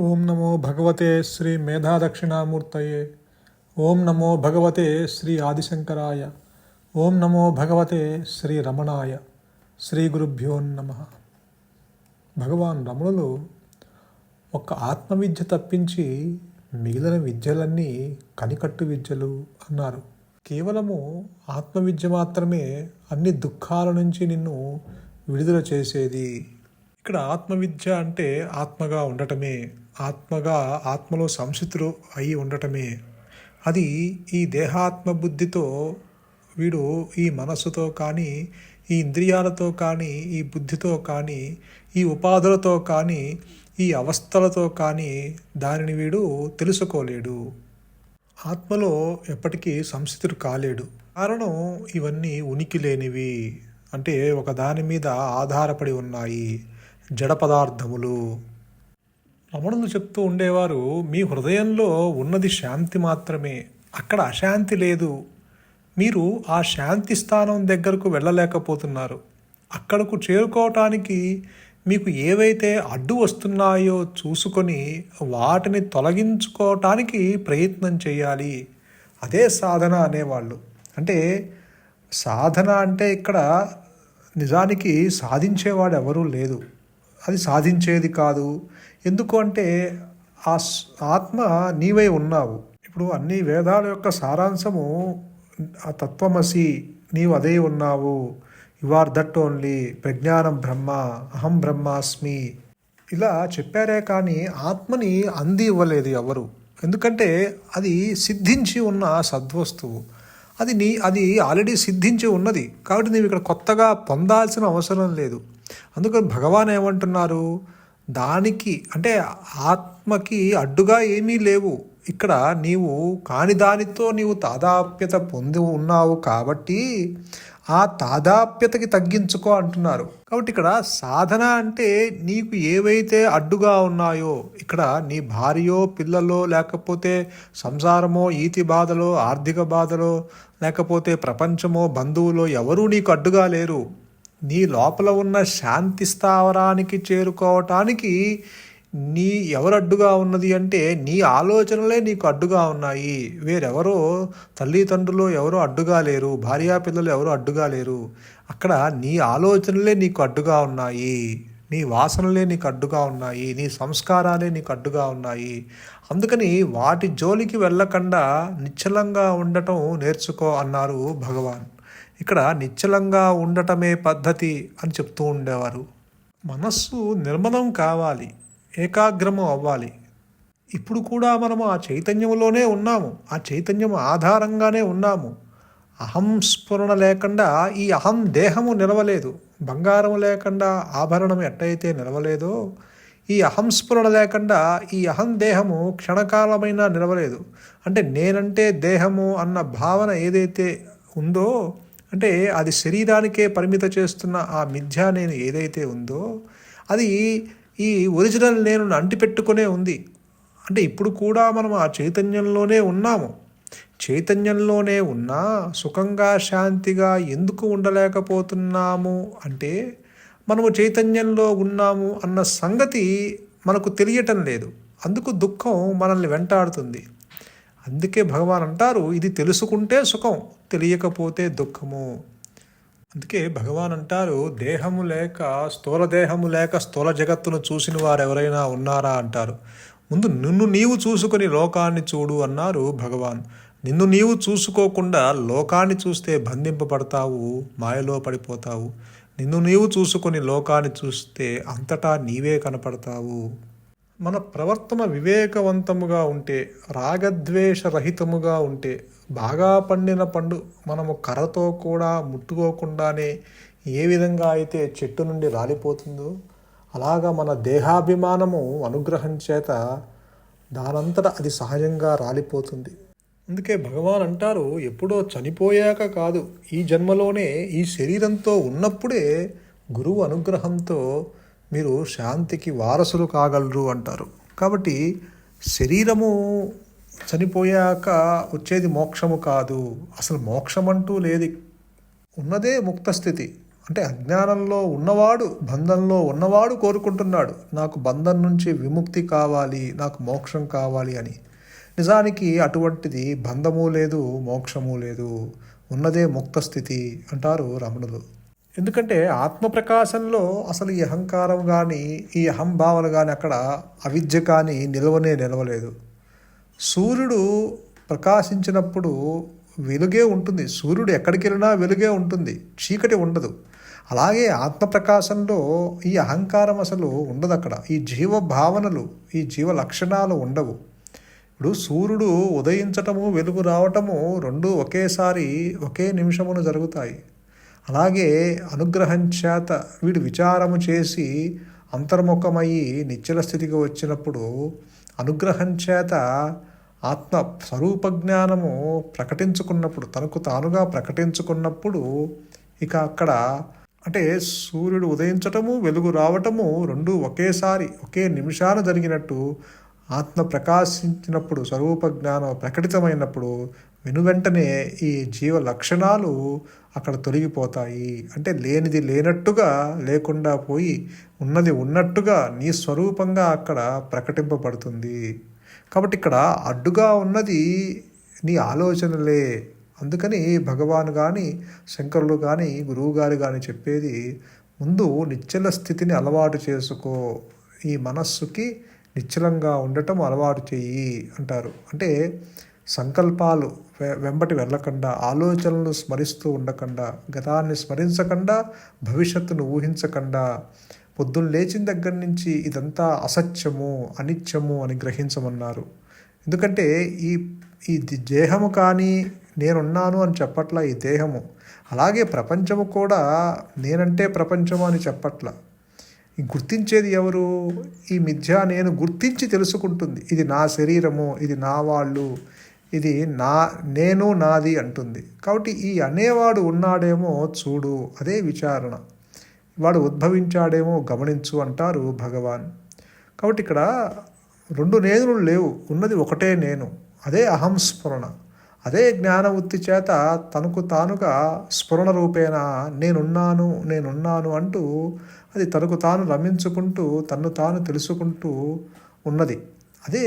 ఓం నమో భగవతే శ్రీ మేధాదక్షిణామూర్తయే. ఓం నమో భగవతే శ్రీ ఆదిశంకరాయ. ఓం నమో భగవతే శ్రీ రమణాయ. శ్రీ గురుభ్యో నమ. భగవాన్ రమణులు ఒక ఆత్మవిద్య తప్పించి మిగిలిన విద్యలన్నీ కనికట్టు విద్యలు అన్నారు. కేవలము ఆత్మవిద్య మాత్రమే అన్ని దుఃఖాల నుంచి నిన్ను విడుదల చేసేది. ఇక్కడ ఆత్మవిద్య అంటే ఆత్మగా ఉండటమే ఆత్మగా ఆత్మలో సంసితులు అయి ఉండటమే. అది ఈ దేహాత్మ బుద్ధితో వీడు ఈ మనస్సుతో కానీ ఈ ఇంద్రియాలతో కానీ ఈ బుద్ధితో కానీ ఈ ఉపాధులతో కానీ ఈ అవస్థలతో కానీ దానిని వీడు తెలుసుకోలేడు. ఆత్మలో ఎప్పటికీ సంస్థితుడు కాలేడు. కారణం ఇవన్నీ ఉనికి లేనివి అంటే ఒక దాని మీద ఆధారపడి ఉన్నాయి. జడ పదార్థములు. రమణులు చెప్తూ ఉండేవారు మీ హృదయంలో ఉన్నది శాంతి మాత్రమే. అక్కడ అశాంతి లేదు. మీరు ఆ శాంతి స్థానం దగ్గరకు వెళ్ళలేకపోతున్నారు. అక్కడకు చేరుకోవటానికి మీకు ఏవైతే అడ్డు వస్తున్నాయో చూసుకొని వాటిని తొలగించుకోవటానికి ప్రయత్నం చేయాలి. అదే సాధన అనేవాళ్ళు. అంటే సాధన అంటే ఇక్కడ నిజానికి సాధించేవాడు ఎవరూ లేదు. అది సాధించేది కాదు. ఎందుకు అంటే ఆ ఆత్మ నీవై ఉన్నావు. ఇప్పుడు అన్ని వేదాల యొక్క సారాంశము ఆ తత్వమసి నీవు అదే ఉన్నావు. యు ఆర్ దట్ ఓన్లీ ప్రజ్ఞానం బ్రహ్మ అహం బ్రహ్మాస్మి. ఇలా చెప్పారే కానీ ఆత్మని అంది ఇవ్వలేదు ఎవరు. ఎందుకంటే అది సిద్ధించి ఉన్న సద్వస్తువు. అది నీ అది ఆల్రెడీ సిద్ధించి ఉన్నది. కాబట్టి నీవు ఇక్కడ కొత్తగా పొందాల్సిన అవసరం లేదు. అందుకని భగవాన్ ఏమంటున్నారు? దానికి అంటే ఆత్మకి అడ్డుగా ఏమీ లేవు. ఇక్కడ నీవు కాని దానితో నీవు తాదాప్యత పొంది ఉన్నావు కాబట్టి ఆ తాదాప్యతకి తగ్గించుకో అంటున్నారు. కాబట్టి ఇక్కడ సాధన అంటే నీకు ఏవైతే అడ్డుగా ఉన్నాయో ఇక్కడ నీ భార్యో పిల్లలో లేకపోతే సంసారమో ఈతి బాధలో ఆర్థిక బాధలో లేకపోతే ప్రపంచమో బంధువులో ఎవరూ నీకు అడ్డుగా లేరు. నీ లోపల ఉన్న శాంతి స్థావరానికి చేరుకోవటానికి నీ ఎవరు అడ్డుగా ఉన్నది అంటే నీ ఆలోచనలే నీకు అడ్డుగా ఉన్నాయి. వేరెవరో తల్లిదండ్రులు ఎవరో అడ్డుగా లేరు భార్యా పిల్లలు ఎవరో అడ్డుగా లేరు. అక్కడ నీ ఆలోచనలే నీకు అడ్డుగా ఉన్నాయి. నీ వాసనలే నీకు అడ్డుగా ఉన్నాయి. నీ సంస్కారాలే నీకు అడ్డుగా ఉన్నాయి. అందుకని వాటి జోలికి వెళ్ళకుండా నిశ్చలంగా ఉండటం నేర్చుకో అన్నారు భగవాన్. ఇక్కడ నిశ్చలంగా ఉండటమే పద్ధతి అని చెప్తూ ఉండేవారు. మనస్సు నిర్మలం కావాలి. ఏకాగ్రము అవ్వాలి. ఇప్పుడు కూడా మనము ఆ చైతన్యంలోనే ఉన్నాము. ఆ చైతన్యం ఆధారంగానే ఉన్నాము. అహం స్ఫురణ లేకుండా ఈ అహం దేహము నిలవలేదు. బంగారం లేకుండా ఆభరణం ఎట్టయితే నిలవలేదో ఈ అహం స్ఫురణ లేకుండా ఈ అహం దేహము క్షణకాలమైనా నిలవలేదు. అంటే నేనంటే దేహము అన్న భావన ఏదైతే ఉందో అంటే అది శరీరానికే పరిమిత చేస్తున్న ఆ మిథ్యా నేను ఏదైతే ఉందో అది ఈ ఒరిజినల్ నేను అంటిపెట్టుకునే ఉంది. అంటే ఇప్పుడు కూడా మనం ఆ చైతన్యంలోనే ఉన్నాము. చైతన్యంలోనే ఉన్నా సుఖంగా శాంతిగా ఎందుకు ఉండలేకపోతున్నాము అంటే మనము చైతన్యంలో ఉన్నాము అన్న సంగతి మనకు తెలియటం లేదు. అందుకు దుఃఖం మనల్ని వెంటాడుతుంది. అందుకే భగవాన్ అంటారు ఇది తెలుసుకుంటే సుఖం తెలియకపోతే దుఃఖము. అందుకే భగవాన్ అంటారు దేహము లేక స్థూల దేహము లేక స్థూల జగత్తును చూసిన వారు ఎవరైనా ఉన్నారా? అంటారు. ముందు నిన్ను నీవు చూసుకొని లోకాన్ని చూడు అన్నారు భగవాన్. నిన్ను నీవు చూసుకోకుండా లోకాన్ని చూస్తే బంధింపబడతావు మాయలో పడిపోతావు. నిన్ను నీవు చూసుకొని లోకాన్ని చూస్తే అంతటా నీవే కనపడతావు. మన ప్రవర్తన వివేకవంతముగా ఉంటే రాగద్వేషరహితముగా ఉంటే బాగా పండిన పండు మనము కర్రతో కూడా ముట్టుకోకుండానే ఏ విధంగా అయితే చెట్టు నుండి రాలిపోతుందో అలాగా మన దేహాభిమానము అనుగ్రహం చేత దానంతట అది సహజంగా రాలిపోతుంది. అందుకే భగవాన్ అంటారు ఎప్పుడో చనిపోయాక కాదు ఈ జన్మలోనే ఈ శరీరంతో ఉన్నప్పుడే గురువు అనుగ్రహంతో మీరు శాంతికి వారసులు కాగలరు అంటారు. కాబట్టి శరీరము చనిపోయాక వచ్చేది మోక్షము కాదు. అసలు మోక్షం అంటూ లేదు. ఉన్నదే ముక్త స్థితి. అంటే అజ్ఞానంలో ఉన్నవాడు బంధంలో ఉన్నవాడు కోరుకుంటున్నాడు. నాకు బంధం నుంచి విముక్తి కావాలి నాకు మోక్షం కావాలి అని. నిజానికి అటువంటిది బంధము లేదు మోక్షము లేదు. ఉన్నదే ముక్త స్థితి అంటారు రమణులు ఎందుకంటే ఆత్మప్రకాశంలో అసలు ఈ అహంకారం కానీ ఈ అహంభావన కానీ అక్కడ అవిద్య కానీ నిలవనే నిలవలేదు. సూర్యుడు ప్రకాశించినప్పుడు వెలుగే ఉంటుంది. సూర్యుడు ఎక్కడికి వెళ్ళినా వెలుగే ఉంటుంది. చీకటి ఉండదు. అలాగే ఆత్మప్రకాశంలో ఈ అహంకారం అసలు ఉండదు అక్కడ. ఈ జీవ భావనలు ఈ జీవ లక్షణాలు ఉండవు. ఇప్పుడు సూర్యుడు ఉదయించటము వెలుగు రావటము రెండు ఒకేసారి ఒకే నిమిషమున జరుగుతాయి. అలాగే అనుగ్రహం చేత వీడు విచారము చేసి అంతర్ముఖమయ్యి నిశ్చల స్థితికి వచ్చినప్పుడు అనుగ్రహం చేత ఆత్మ స్వరూప జ్ఞానము ప్రకటించుకున్నప్పుడు తనకు తానుగా ప్రకటించుకున్నప్పుడు ఇక అక్కడ అంటే సూర్యుడు ఉదయించటము వెలుగు రావటము రెండు ఒకేసారి ఒకే నిమిషాన జరిగినట్టు ఆత్మ ప్రకాశించినప్పుడు స్వరూప జ్ఞానం ప్రకటితమైనప్పుడు వెనువెంటనే ఈ జీవ లక్షణాలు అక్కడ తొలగిపోతాయి. అంటే లేనిది లేనట్టుగా లేకుండా పోయి ఉన్నది ఉన్నట్టుగా నీ స్వరూపంగా అక్కడ ప్రకటింపబడుతుంది. కాబట్టి ఇక్కడ అడ్డుగా ఉన్నది నీ ఆలోచనలే. అందుకని భగవాన్ కానీ శంకరులు కానీ గురువు గారు కానీ చెప్పేది ముందు నిశ్చల స్థితిని అలవాటు చేసుకో. ఈ మనస్సుకి నిశ్చలంగా ఉండటం అలవాటు చెయ్యి అంటారు. అంటే సంకల్పాలు వెంబటి వెళ్ళకుండా ఆలోచనలను స్మరిస్తూ ఉండకుండా గతాన్ని స్మరించకుండా భవిష్యత్తును ఊహించకుండా పొద్దున్న లేచిన దగ్గర నుంచి ఇదంతా అసత్యము అనిత్యము అని గ్రహించమన్నారు. ఎందుకంటే ఈ ఈ దేహము కానీ నేనున్నాను అని చెప్పట్ల ఈ దేహము. అలాగే ప్రపంచము కూడా నేనంటే ప్రపంచము అని చెప్పట్ల. గుర్తించేది ఎవరు? ఈ మిథ్య నేను గుర్తించి తెలుసుకుంటుంది. ఇది నా శరీరము ఇది నా వాళ్ళు ఇది నా నేను నాది అంటుంది. కాబట్టి ఈ అనేవాడు ఉన్నాడేమో చూడు అదే విచారణ. వాడు ఉద్భవించాడేమో గమనించు అంటారు భగవాన్. కాబట్టి ఇక్కడ రెండు నేనులు లేవు ఉన్నది ఒకటే నేను. అదే అహం స్ఫురణ. అదే జ్ఞానవృత్తి చేత తనకు తానుగా స్ఫురణ రూపేణ నేనున్నాను నేనున్నాను అంటూ అది తనకు తాను రమించుకుంటూ తన్ను తాను తెలుసుకుంటూ ఉన్నది. అదే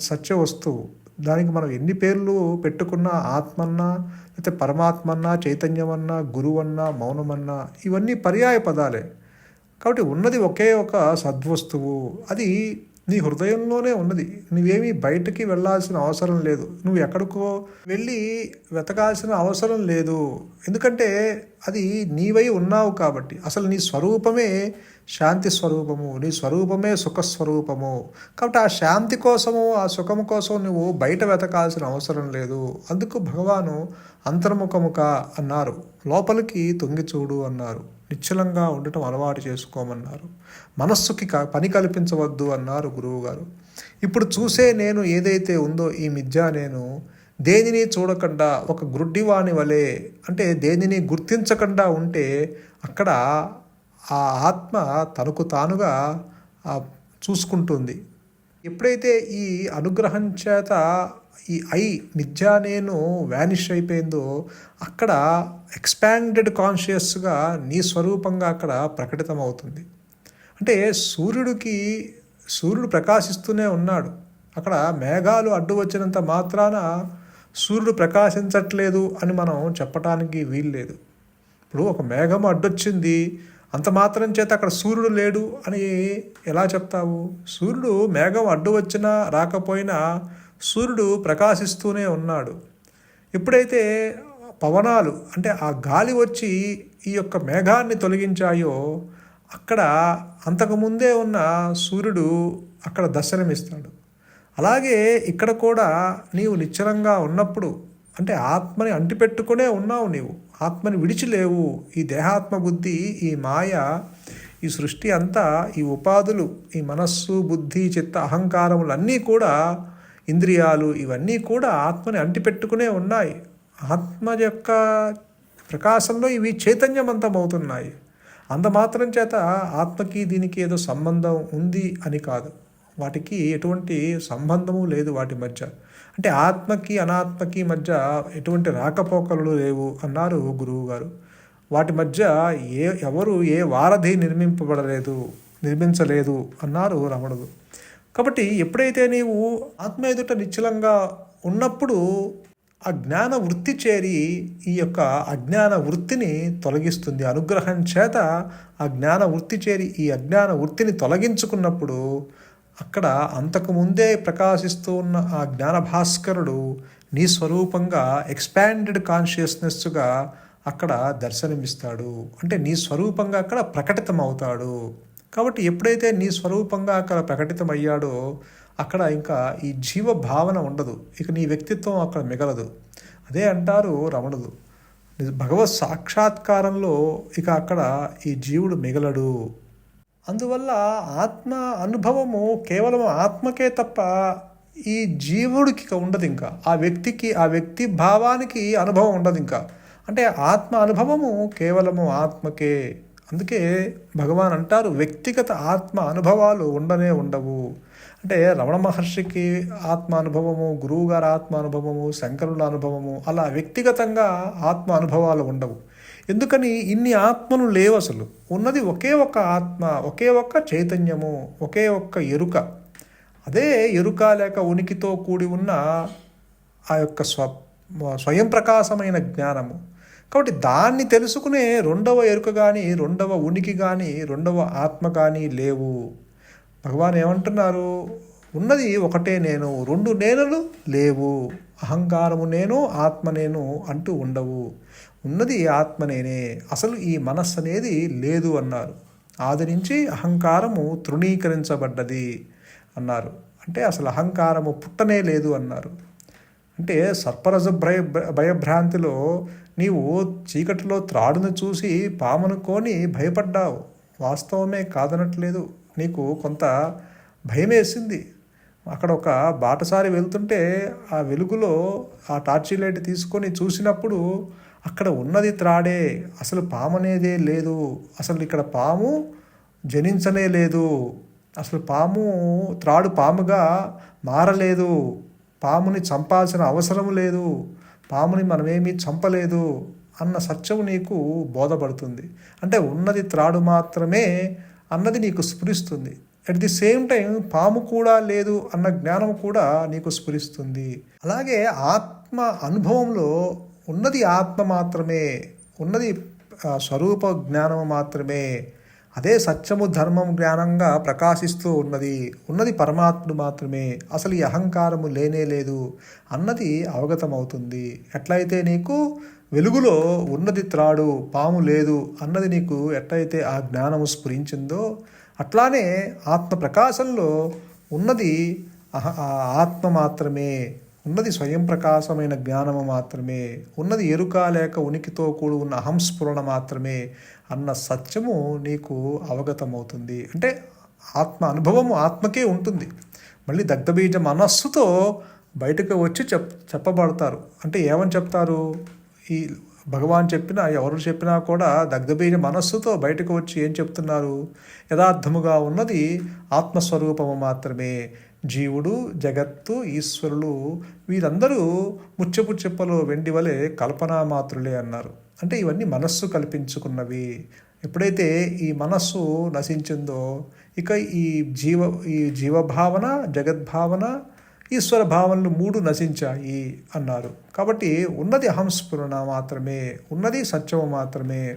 సత్య వస్తువు. దానికి మనం ఎన్ని పేర్లు పెట్టుకున్నా ఆత్మన్నా లేకపోతే పరమాత్మన్నా చైతన్యమన్నా గురువన్నా మౌనమన్నా ఇవన్నీ పర్యాయ పదాలే. కాబట్టి ఉన్నది ఒకే ఒక సద్వస్తువు. అది నీ హృదయంలోనే ఉన్నది. నువ్వేమీ బయటకి వెళ్ళాల్సిన అవసరం లేదు. నువ్వు ఎక్కడికో వెళ్ళి వెతకాల్సిన అవసరం లేదు. ఎందుకంటే అది నీవై ఉన్నావు కాబట్టి. అసలు నీ స్వరూపమే శాంతి స్వరూపము. నీ స్వరూపమే సుఖస్వరూపము. కాబట్టి ఆ శాంతి కోసము ఆ సుఖము కోసం నువ్వు బయట వెతకాల్సిన అవసరం లేదు. అందుకు భగవాను అంతర్ముఖముఖ అన్నారు. లోపలికి తొంగి చూడు అన్నారు. నిశ్చలంగా ఉండటం అలవాటు చేసుకోమన్నారు. మనస్సుకి పని కల్పించవద్దు అన్నారు గురువుగారు. ఇప్పుడు చూసే నేను ఏదైతే ఉందో ఈ మిథ్య నేను దేనిని చూడకుండా ఒక గ్రుడ్డివాణి వలె అంటే దేనిని గుర్తించకుండా ఉంటే అక్కడ ఆ ఆత్మ తనకు తానుగా చూసుకుంటుంది. ఎప్పుడైతే ఈ అనుగ్రహం చేత ఈ ఐ మిథ్యా నేను వ్యానిష్ అయిపోయిందో అక్కడ ఎక్స్పాండెడ్ కాన్షియస్గా నీ స్వరూపంగా అక్కడ ప్రకటితం అవుతుంది అంటే సూర్యుడికి సూర్యుడు ప్రకాశిస్తూనే ఉన్నాడు. అక్కడ మేఘాలు అడ్డు వచ్చినంత మాత్రాన సూర్యుడు ప్రకాశించట్లేదు అని మనం చెప్పటానికి వీల్లేదు. ఇప్పుడు ఒక మేఘం అడ్డొచ్చింది అంత మాత్రం చేత అక్కడ సూర్యుడు లేడు అని ఎలా చెప్తావు? సూర్యుడు మేఘం అడ్డు వచ్చినా రాకపోయినా సూర్యుడు ప్రకాశిస్తూనే ఉన్నాడు. ఎప్పుడైతే పవనాలు అంటే ఆ గాలి వచ్చి ఈ యొక్క మేఘాన్ని తొలగించాయో అక్కడ అంతకుముందే ఉన్న సూర్యుడు అక్కడ దర్శనమిస్తాడు. అలాగే ఇక్కడ కూడా నీవు నిశ్చలంగా ఉన్నప్పుడు అంటే ఆత్మని అంటిపెట్టుకునే ఉన్నావు నీవు ఆత్మని విడిచిలేవు ఈ దేహాత్మ బుద్ధి ఈ మాయ ఈ సృష్టి అంతా ఈ ఉపాధులు ఈ మనస్సు బుద్ధి చిత్త అహంకారములన్నీ కూడా ఇంద్రియాలు ఇవన్నీ కూడా ఆత్మని అంటిపెట్టుకునే ఉన్నాయి. ఆత్మ యొక్క ప్రకాశంలో ఇవి చైతన్యవంతమవుతున్నాయి. అంతమాత్రం చేత ఆత్మకి దీనికి ఏదో సంబంధం ఉంది అని కాదు. వాటికి ఎటువంటి సంబంధము లేదు వాటి మధ్య. అంటే ఆత్మకి అనాత్మకి మధ్య ఎటువంటి రాకపోకలు లేవు అన్నారు గురువు గారు వాటి మధ్య ఏ ఎవరు ఏ వారధి నిర్మింపబడలేదు నిర్మించలేదు అన్నారు రమణుడు. కాబట్టి ఎప్పుడైతే నీవు ఆత్మ ఎదుట నిశ్చలంగా ఉన్నప్పుడు ఆ జ్ఞాన వృత్తి చేరి ఈ యొక్క అజ్ఞాన వృత్తిని తొలగిస్తుంది. అనుగ్రహం చేత ఆ జ్ఞాన వృత్తి చేరి ఈ అజ్ఞాన వృత్తిని తొలగించుకున్నప్పుడు అక్కడ అంతకుముందే ప్రకాశిస్తూ ఉన్న ఆ జ్ఞాన భాస్కరుడు నీ స్వరూపంగా ఎక్స్పాండెడ్ కాన్షియస్నెస్గా అక్కడ దర్శనమిస్తాడు. అంటే నీ స్వరూపంగా అక్కడ ప్రకటితమవుతాడు. కాబట్టి ఎప్పుడైతే నీ స్వరూపంగా అక్కడ ప్రకటితమయ్యాడో అక్కడ ఇంకా ఈ జీవ భావన ఉండదు. ఇక నీ వ్యక్తిత్వం అక్కడ మిగలదు. అదే అంటారు రమణుడు భగవత్ సాక్షాత్కారంలో ఇక అక్కడ ఈ జీవుడు మిగలడు. అందువల్ల ఆత్మ అనుభవము కేవలం ఆత్మకే తప్ప ఈ జీవుడికి ఉండదు ఇంకా. ఆ వ్యక్తికి ఆ వ్యక్తి భావానికి అనుభవం ఉండదు ఇంకా. అంటే ఆత్మ అనుభవము కేవలము ఆత్మకే. అందుకే భగవాన్ అంటారు వ్యక్తిగత ఆత్మ అనుభవాలు ఉండనే ఉండవు. అంటే రమణ మహర్షికి ఆత్మ అనుభవము గురువు గారి ఆత్మ అనుభవము శంకరుల అనుభవము అలా వ్యక్తిగతంగా ఆత్మ అనుభవాలు ఉండవు. ఎందుకని? ఇన్ని ఆత్మలు లేవు అసలు. ఉన్నది ఒకే ఒక్క ఆత్మ ఒకే ఒక్క చైతన్యము ఒకే ఒక్క ఎరుక. అదే ఎరుక లేక ఉనికితో కూడి ఉన్న ఆ యొక్క స్వ స్వయం ప్రకాశమైన జ్ఞానము. కాబట్టి దాన్ని తెలుసుకునే రెండవ ఎరుక కానీ రెండవ ఉనికి కానీ రెండవ ఆత్మ కానీ లేవు. భగవాన్ ఏమంటున్నారు? ఉన్నది ఒకటే నేను రెండు నేనులు లేవు. అహంకారము నేను ఆత్మ నేను అంటూ ఉండవు. ఉన్నది ఆత్మ నేనే అసలు ఈ మనస్సు అనేది లేదు అన్నారు. ఆదరించి అహంకారము తృణీకరించబడ్డది అన్నారు. అంటే అసలు అహంకారము పుట్టనే లేదు అన్నారు. అంటే సర్పరజ భయ భయభ్రాంతిలో నీవు చీకటిలో త్రాడును చూసి పామనుకొని భయపడ్డావు. వాస్తవమే కాదనట్లేదు. నీకు కొంత భయం వేసింది అక్కడ ఒక బాటసారి వెళ్తుంటే ఆ వెలుగులో ఆ టార్చి లైట్ తీసుకొని చూసినప్పుడు అక్కడ ఉన్నది త్రాడే. అసలు పాము అనేదే లేదు. అసలు ఇక్కడ పాము జనించనే లేదు. అసలు పాము త్రాడు పాముగా మారలేదు. పాముని చంపాల్సిన అవసరం లేదు. పాముని మనమేమీ చంపలేదు అన్న సత్యం నీకు బోధపడుతుంది. అంటే ఉన్నది త్రాడు మాత్రమే అన్నది నీకు స్ఫురిస్తుంది. అట్ ది సేమ్ టైం పాము కూడా లేదు అన్న జ్ఞానం కూడా నీకు స్ఫురిస్తుంది. అలాగే ఆత్మ అనుభవంలో ఉన్నది ఆత్మ మాత్రమే ఉన్నది స్వరూప జ్ఞానం మాత్రమే అదే సత్యము ధర్మం జ్ఞానంగా ప్రకాశిస్తూ ఉన్నది. ఉన్నది పరమాత్ముడు మాత్రమే. అసలు ఈ అహంకారము లేనే లేదు. అన్నది అవగతమవుతుంది. ఎట్లయితే నీకు వెలుగులో ఉన్నది త్రాడు పాము లేదు అన్నది నీకు ఎట్లయితే ఆ జ్ఞానము స్ఫురించిందో అట్లానే ఆత్మ ప్రకాశంలో ఉన్నది ఆత్మ మాత్రమే. ఉన్నది స్వయం ప్రకాశమైన జ్ఞానము మాత్రమే ఉన్నది ఎరుక లేక ఉనికితో కూడి ఉన్న అహంస్ఫురణ మాత్రమే అన్న సత్యము నీకు అవగతమవుతుంది. అంటే ఆత్మ అనుభవము ఆత్మకే ఉంటుంది. మళ్ళీ దగ్ధబీజ మనస్సుతో బయటకు వచ్చి చెప్ చెప్పబడతారు. అంటే ఏమని చెప్తారు? ఈ భగవాన్ చెప్పినా ఎవరు చెప్పినా కూడా దగ్ధబీజ మనస్సుతో బయటకు వచ్చి ఏం చెప్తున్నారు? యథార్థముగా ఉన్నది ఆత్మస్వరూపము మాత్రమే. జీవుడు జగత్తు ఈశ్వరులు వీరందరూ ముచ్చపు చెప్పలు వెండి వలె కల్పనామాత్రులే అన్నారు. అంటే ఇవన్నీ మనస్సు కల్పించుకున్నవి. ఎప్పుడైతే ఈ మనస్సు నశించిందో ఇక ఈ జీవ ఈ జీవభావన జగద్భావన ఈశ్వర భావనలు మూడు నశించాయి అన్నారు. కాబట్టి ఉన్నది అహంస్ఫురణ మాత్రమే ఉన్నది సత్యము మాత్రమే.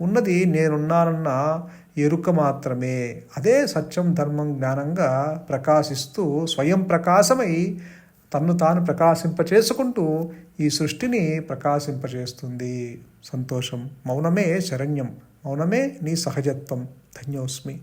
ఉన్నది నేనున్నానన్న ఎరుక మాత్రమే. అదే సత్యం ధర్మం జ్ఞానంగా ప్రకాశిస్తూ స్వయం ప్రకాశమై తన్ను తాను ప్రకాశింపచేసుకుంటూ ఈ సృష్టిని ప్రకాశింపచేస్తుంది. సంతోషం. మౌనమే శరణ్యం. మౌనమే నీ సహజత్వం. ధన్యోస్మి.